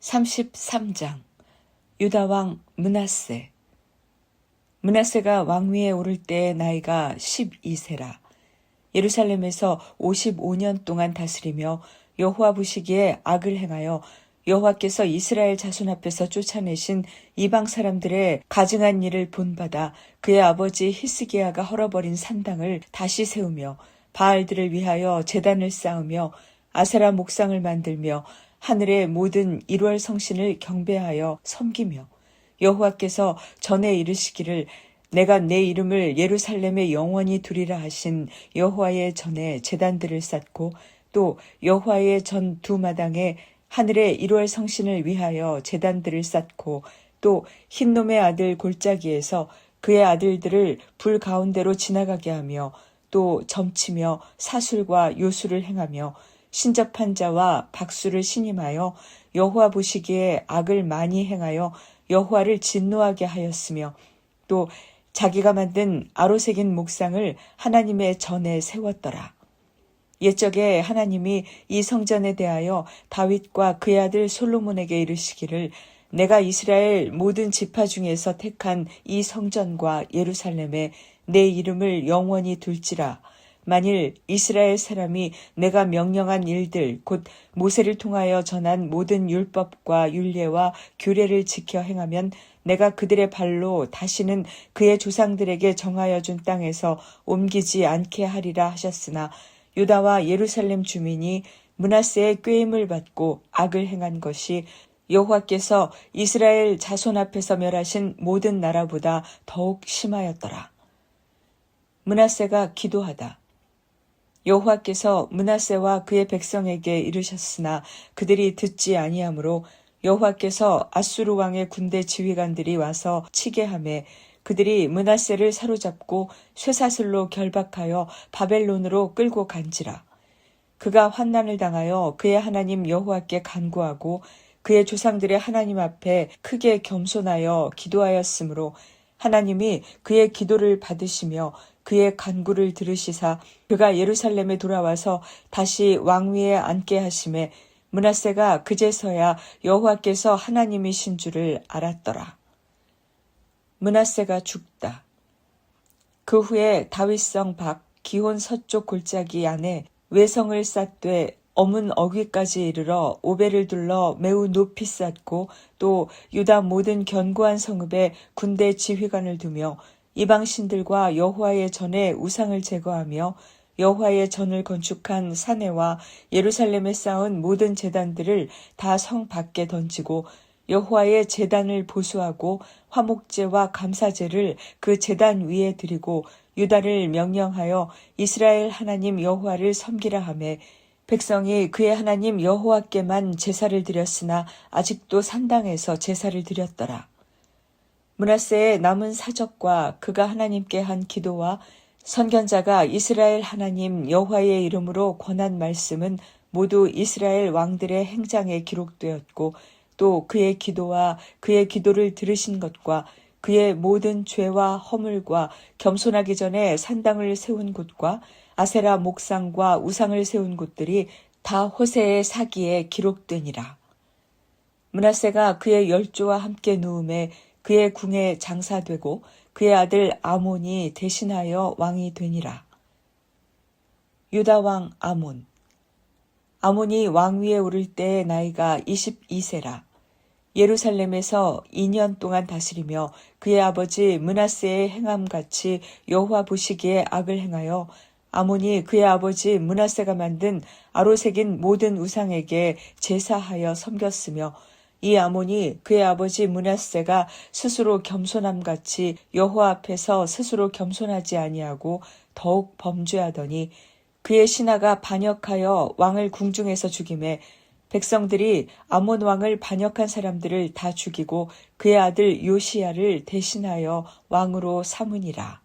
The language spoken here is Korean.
33장. 유다왕 문하세. 문하세가 왕위에 오를 때의 나이가 12세라. 예루살렘에서 55년 동안 다스리며 여호와 보시기에 악을 행하여 여호와께서 이스라엘 자손 앞에서 쫓아내신 이방 사람들의 가증한 일을 본받아 그의 아버지 히스기야가 헐어버린 산당을 다시 세우며 바알들을 위하여 제단을 쌓으며 아세라 목상을 만들며 하늘의 모든 일월 성신을 경배하여 섬기며 여호와께서 전에 이르시기를 내가 내 이름을 예루살렘에 영원히 두리라 하신 여호와의 전에 제단들을 쌓고 또 여호와의 전 두 마당에 하늘의 일월 성신을 위하여 제단들을 쌓고 또 흰놈의 아들 골짜기에서 그의 아들들을 불 가운데로 지나가게 하며 또 점치며 사술과 요술을 행하며 신접한 자와 박수를 신임하여 여호와 보시기에 악을 많이 행하여 여호와를 진노하게 하였으며 또 자기가 만든 아로새긴 목상을 하나님의 전에 세웠더라. 옛적에 하나님이 이 성전에 대하여 다윗과 그의 아들 솔로몬에게 이르시기를 내가 이스라엘 모든 지파 중에서 택한 이 성전과 예루살렘에 내 이름을 영원히 둘지라 만일 이스라엘 사람이 내가 명령한 일들 곧 모세를 통하여 전한 모든 율법과 율례와 규례를 지켜 행하면 내가 그들의 발로 다시는 그의 조상들에게 정하여 준 땅에서 옮기지 않게 하리라 하셨으나 유다와 예루살렘 주민이 문하세의 꾀임을 받고 악을 행한 것이 여호와께서 이스라엘 자손 앞에서 멸하신 모든 나라보다 더욱 심하였더라. 문하세가 기도하다. 여호와께서 문하세와 그의 백성에게 이르셨으나 그들이 듣지 아니하므로 여호와께서 아수르 왕의 군대 지휘관들이 와서 치게 하매 그들이 문하세를 사로잡고 쇠사슬로 결박하여 바벨론으로 끌고 간지라. 그가 환난을 당하여 그의 하나님 여호와께 간구하고 그의 조상들의 하나님 앞에 크게 겸손하여 기도하였으므로 하나님이 그의 기도를 받으시며 그의 간구를 들으시사 그가 예루살렘에 돌아와서 다시 왕위에 앉게 하심에 문하세가 그제서야 여호와께서 하나님이신 줄을 알았더라. 문하세가 죽다. 그 후에 다윗성 밖 기혼 서쪽 골짜기 안에 외성을 쌓되 어문 어귀까지 이르러 오배를 둘러 매우 높이 쌓고 또 유다 모든 견고한 성읍에 군대 지휘관을 두며 이방 신들과 여호와의 전에 우상을 제거하며 여호와의 전을 건축한 사내와 예루살렘에 쌓은 모든 제단들을 다 성 밖에 던지고 여호와의 제단을 보수하고 화목제와 감사제를 그 제단 위에 드리고 유다를 명령하여 이스라엘 하나님 여호와를 섬기라 하매 백성이 그의 하나님 여호와께만 제사를 드렸으나 아직도 산당에서 제사를 드렸더라. 문하세의 남은 사적과 그가 하나님께 한 기도와 선견자가 이스라엘 하나님 여호와의 이름으로 권한 말씀은 모두 이스라엘 왕들의 행장에 기록되었고 또 그의 기도와 그의 기도를 들으신 것과 그의 모든 죄와 허물과 겸손하기 전에 산당을 세운 곳과 아세라 목상과 우상을 세운 곳들이 다 호세의 사기에 기록되니라. 문하세가 그의 열조와 함께 누움에 그의 궁에 장사되고 그의 아들 아몬이 대신하여 왕이 되니라. 유다 왕 아몬 아몬이 왕위에 오를 때의 나이가 22세라. 예루살렘에서 2년 동안 다스리며 그의 아버지 문하세의 행함같이 여호와 보시기에 악을 행하여 아몬이 그의 아버지 문하세가 만든 아로새긴 모든 우상에게 제사하여 섬겼으며 이 아몬이 그의 아버지 문하세가 스스로 겸손함 같이 여호와 앞에서 스스로 겸손하지 아니하고 더욱 범죄하더니 그의 신하가 반역하여 왕을 궁중에서 죽임에 백성들이 아몬 왕을 반역한 사람들을 다 죽이고 그의 아들 요시야를 대신하여 왕으로 삼으니라.